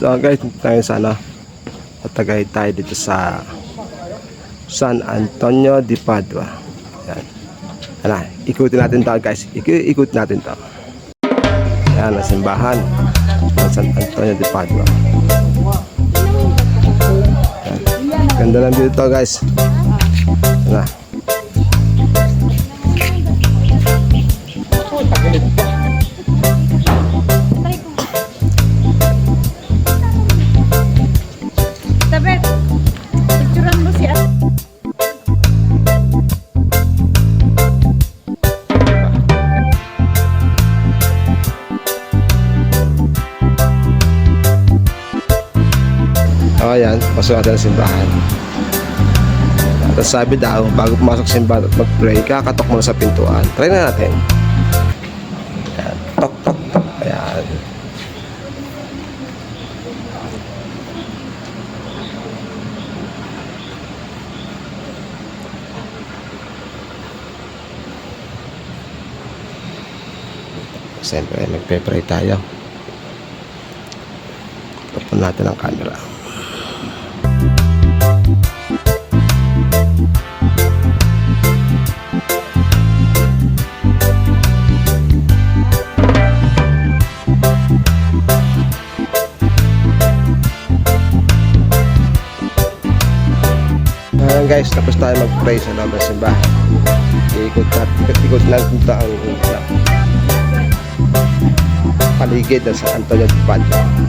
So guys, tayo sana patagay tayo dito sa San Antonio de Padua. Yan. Ano, ikutin natin to guys. Ik- ikut natin to. Yan, ang simbahan ng San Antonio de Padua. Yan. Ganda lang dito guys. Yan. Tabet, O yan, pasok natin ang simbahan. Tapos sabi daw, bago pumasok sa simbahan at mag-pray, kakatok muna sa pintuan. Try na natin. Ayan. Tok, tok, tok. Ayan. Siyempre, magpe-pray tayo. Tapon natin ang camera. Ayan guys, tapos tayo mag-pray sa loob ng simbahan. Iikot natin, ikot natin ito ang paligid sa Antonio Padua.